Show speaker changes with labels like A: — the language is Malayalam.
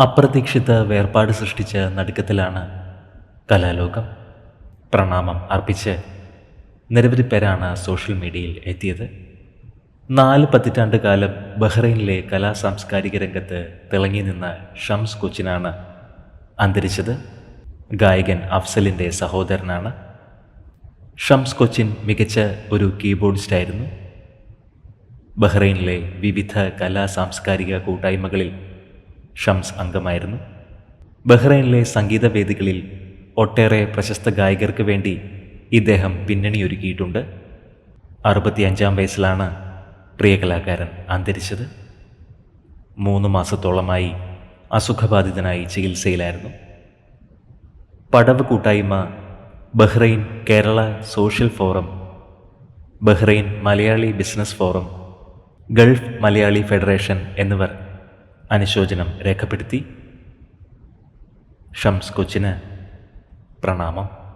A: അപ്രതീക്ഷിത വേർപാട് സൃഷ്ടിച്ച നടുക്കത്തിലാണ് കലാലോകം. പ്രണാമം അർപ്പിച്ച് നിരവധി പേരാണ് സോഷ്യൽ മീഡിയയിൽ എത്തിയത്. നാല് പതിറ്റാണ്ട് കാലം ബഹ്റൈനിലെ കലാ സാംസ്കാരിക രംഗത്ത് തിളങ്ങി നിന്ന ഷംസ് കൊച്ചിനാണ് അന്തരിച്ചത്. ഗായകൻ അഫ്സലിന്റെ സഹോദരനാണ്. ഷംസ് കൊച്ചിൻ മികച്ച ഒരു കീബോർഡിസ്റ്റായിരുന്നു. ബഹ്റൈനിലെ വിവിധ കലാ സാംസ്കാരിക കൂട്ടായ്മകളിൽ ഷംസ് അംഗമായിരുന്നു. ബഹ്റൈനിലെ സംഗീത വേദികളിൽ ഒട്ടേറെ പ്രശസ്ത ഗായകർക്ക് വേണ്ടി ഇദ്ദേഹം പിന്നണിയൊരുക്കിയിട്ടുണ്ട്. അറുപത്തിയഞ്ചാം വയസ്സിലാണ് പ്രിയ കലാകാരൻ അന്തരിച്ചത്. മൂന്ന് മാസത്തോളമായി അസുഖബാധിതനായി ചികിത്സയിലായിരുന്നു. പടവ് കൂട്ടായ്മ Bahrain Kerala social forum Bahrain Malayali business forum Gulf Malayali federation എന്നിവർ അനുശോചനം രേഖപ്പെടുത്തി. ഷംസ് കൊച്ചിന് പ്രണാമം.